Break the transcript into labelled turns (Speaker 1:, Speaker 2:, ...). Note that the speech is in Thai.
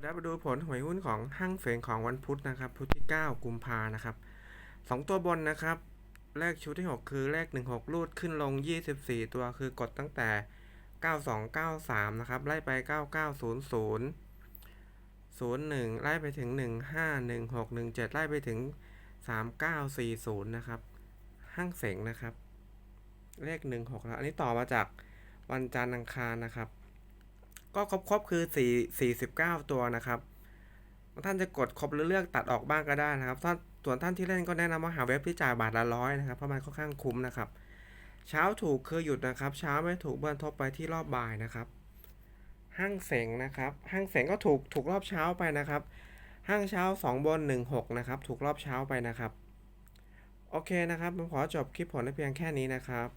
Speaker 1: เดี๋ยวมาดูผลหวยหุ้นของห้างเสงของวันพุธนะครับพุธที่ 9 กุมภานะครับสองตัวบนนะครับเลขชุดที่ 6 คือเลข16รูดขึ้นลง 24 ตัวคือกดตั้งแต่ 9293 นะครับ ไล่ไป 9900 01 ไล่ไปถึง 151617 ไล่ไปถึง 3940 นะครับ ห้างเสงนะครับ เลข 16แล้วอันนี้ต่อมาจากวันจันทร์อังคารนะครับ ก็ครบครบคือ4 49 ตัวนะครับท่านจะกดครบหรือเลือกตัดออกบ้างก็ได้นะครับถ้าส่วนท่านที่เล่นก็แนะนำว่าหาเว็บที่จ่ายบาทละร้อยนะครับเพราะมันค่อนข้างคุ้มนะครับ เช้าถูกคือหยุดนะครับ เช้าไม่ถูกเบิ้ลทบไปที่รอบบ่ายนะครับ ห้างเสงนะครับ ห้างเสงก็ถูกถูกรอบเช้าไปนะครับ ห้างเช้า 2 บน 1 6 นะครับ ถูกรอบเช้าไปนะครับ โอเคนะครับผมขอจบคลิปผลในเพียงแค่นี้นะครับ